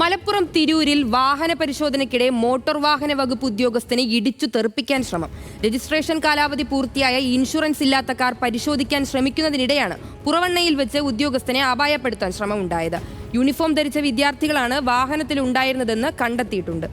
മലപ്പുറം തിരൂരിൽ വാഹന പരിശോധനയ്ക്കിടെ മോട്ടോർ വാഹന വകുപ്പ് ഉദ്യോഗസ്ഥനെ ഇടിച്ചു തെറിപ്പിക്കാൻ ശ്രമം. രജിസ്ട്രേഷൻ കാലാവധി പൂർത്തിയായ ഇൻഷുറൻസ് ഇല്ലാത്ത കാർ പരിശോധിക്കാൻ ശ്രമിക്കുന്നതിനിടെയാണ് പുറവണ്ണയിൽ വെച്ച് ഉദ്യോഗസ്ഥനെ അപായപ്പെടുത്താൻ ശ്രമമുണ്ടായത്. യൂണിഫോം ധരിച്ച വിദ്യാർത്ഥികളാണ് വാഹനത്തിൽ ഉണ്ടായിരുന്നതെന്ന് കണ്ടെത്തിയിട്ടുണ്ട്.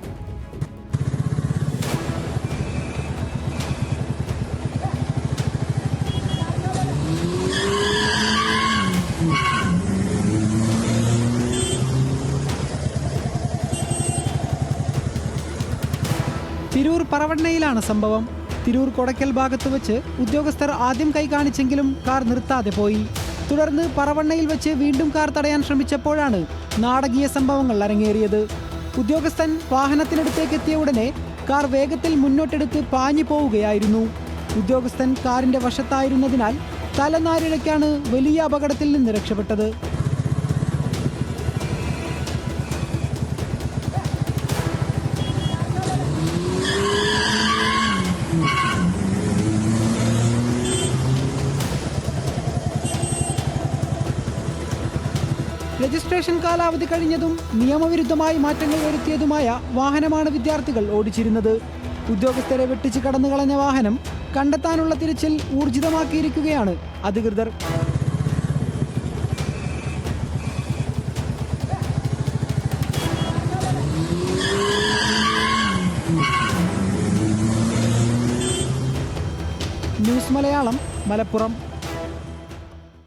തിരൂർ പറവണ്ണയിലാണ് സംഭവം. തിരൂർ കൊടക്കൽ ഭാഗത്ത് വെച്ച് ഉദ്യോഗസ്ഥർ ആദ്യം കൈ കാണിച്ചെങ്കിലും കാർ നിർത്താതെ പോയി. തുടർന്ന് പറവണ്ണയിൽ വെച്ച് വീണ്ടും കാർ തടയാൻ ശ്രമിച്ചപ്പോഴാണ് നാടകീയ സംഭവങ്ങൾ അരങ്ങേറിയത്. ഉദ്യോഗസ്ഥൻ വാഹനത്തിനടുത്തേക്ക് എത്തിയ ഉടനെ കാർ വേഗത്തിൽ മുന്നോട്ടെടുത്ത് പാഞ്ഞു പോവുകയായിരുന്നു. ഉദ്യോഗസ്ഥൻ കാറിന്റെ വശത്തായിരുന്നതിനാൽ തലനാരിഴയ്ക്കാണ് വലിയ അപകടത്തിൽ നിന്ന് രക്ഷപ്പെട്ടത്. രജിസ്ട്രേഷൻ കാലാവധി കഴിഞ്ഞതും നിയമവിരുദ്ധമായി മാറ്റങ്ങൾ വരുത്തിയതുമായ വാഹനമാണ് വിദ്യാർത്ഥികൾ ഓടിച്ചിരുന്നത്. ഉദ്യോഗസ്ഥരെ വെട്ടിച്ച് കടന്നു കളഞ്ഞ വാഹനം കണ്ടെത്താനുള്ള തിരച്ചിൽ ഊർജിതമാക്കിയിരിക്കുകയാണ് അധികൃതർ. ന്യൂസ് മലയാളം മലപ്പുറം.